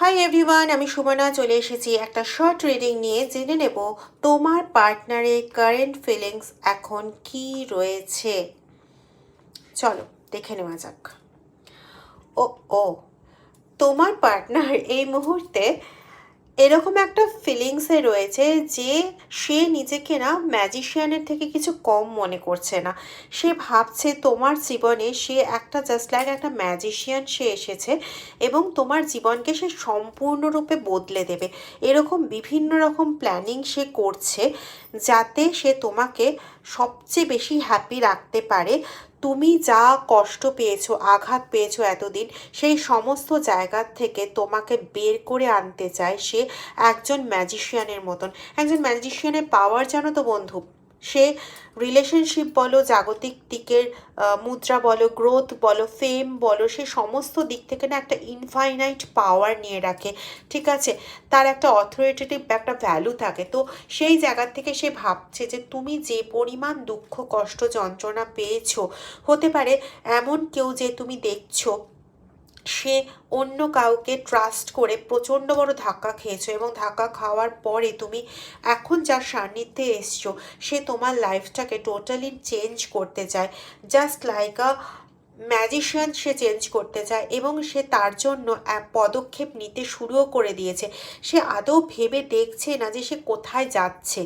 Hi everyone আমি সুমনা চলে এসেছি একটা শর্ট রিডিং নিয়ে জেনে নেব তোমার পার্টনারের কারেন্ট ফিলিংস এখন কি রয়েছে। চলো, দেখে নেওয়া যাক। ও ও, তোমার পার্টনার এই মুহূর্তে এরকম একটা ফিলিংসে রয়েছে যে সে নিজেকে না ম্যাজিশিয়ানের থেকে কিছু কম মনে করছে না। সে ভাবছে তোমার জীবনে সে একটা জাস্ট লাইক একটা ম্যাজিশিয়ান সে এসেছে এবং তোমার জীবনকে সে সম্পূর্ণরূপে বদলে দেবে। এরকম বিভিন্ন রকম প্ল্যানিং সে করছে যাতে সে তোমাকে সবচেয়ে বেশি হ্যাপি রাখতে পারে। তুমি যা কষ্ট পেয়েছ, আঘাত পেয়েছ এতদিন, সেই সমস্ত জায়গার থেকে তোমাকে বের করে আনতে চায় সে একজন ম্যাজিশিয়ানের মতন। একজন ম্যাজিশিয়ানের পাওয়ার জানো তো বন্ধু? সে রিলেশনশিপ বলো, জাগতিক দিকের মুদ্রা বলো গ্রোথ বলো ফেম বলো, সে সমস্ত দিক থেকে না একটা ইনফাইনাইট পাওয়ার নিয়ে রাখে, ঠিক আছে? তার একটা অথরিটেটিভ একটা ভ্যালু থাকে। তো সেই জায়গা থেকে সে ভাবছে যে তুমি যে পরিমাণ দুঃখ, কষ্ট, যন্ত্রণা পেয়েছ, হতে পারে এমন কেউ যে তুমি দেখছ সে অন্য কাউকে ট্রাস্ট করে প্রচণ্ড বড় ধাক্কা খেয়েছো এবং ধাক্কা খাওয়ার পরে তুমি এখন যার সান্নিধ্যে এসছো, সে তোমার লাইফটাকে টোটালি চেঞ্জ করতে চায়। জাস্ট লাইক আ ম্যাজিশিয়ান সে চেঞ্জ করতে চায় এবং সে তার জন্য পদক্ষেপ নিতে শুরুও করে দিয়েছে। সে আদৌ ভেবে দেখছে না যে সে কোথায় যাচ্ছে।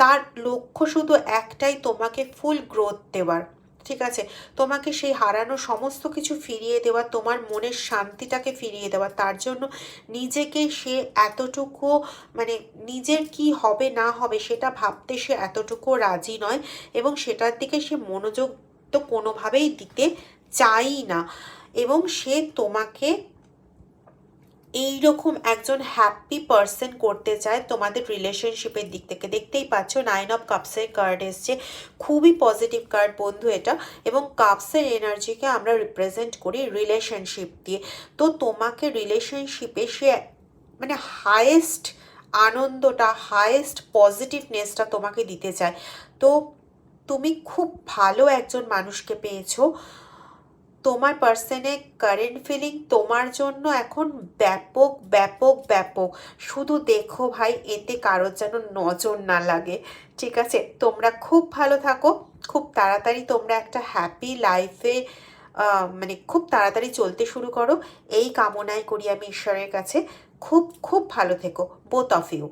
তার লক্ষ্য শুধু একটাই, তোমাকে ফুল গ্রোথ দেওয়ার। ঠিক আছে, তোমাকে সেই হারানো সমস্ত কিছু ফিরিয়ে দেওয়া, তোমার মনের শান্তিটাকে ফিরিয়ে দেওয়া, তার জন্য নিজেকে সে এতটুকু মানে নিজের কি হবে না হবে সেটা ভাবতে সে এতটুকু রাজি নয় এবং সেটার দিকে সে মনোযোগ তো কোনোভাবেই দিতে চাই না। এবং সে তোমাকে এইরকম একজন হ্যাপি পার্সন করতে চায় তোমাদের রিলেশনশিপের দিক থেকে। দেখতেই পাচ্ছ নাইন অফ কাপসের কার্ড এসছে। খুবই পজিটিভ কার্ড বন্ধু এটা। এবং কাপসের এনার্জিকে আমরা রিপ্রেজেন্ট করি রিলেশনশিপ দিয়ে। তো তোমাকে রিলেশনশিপে সে মানে হায়েস্ট আনন্দটা হায়েস্ট পজিটিভনেসটা তোমাকে দিতে চায়। তো তুমি খুব ভালো একজন মানুষকে পেয়েছ। তোমার পার্সনের কারেন্ট ফিলিং তোমার জন্য এখন ব্যাপক ব্যাপক ব্যাপক। শুধু দেখো ভাই, এতে কারোর যেন নজর না লাগে। ঠিক আছে? তোমরা খুব ভালো থাকো। খুব তাড়াতাড়ি তোমরা একটা হ্যাপি লাইফে মানে খুব তাড়াতাড়ি চলতে শুরু করো। এই কামনাই করি আমি ঈশ্বরের কাছে। খুব খুব ভালো থেকো বোথ অফ ইউ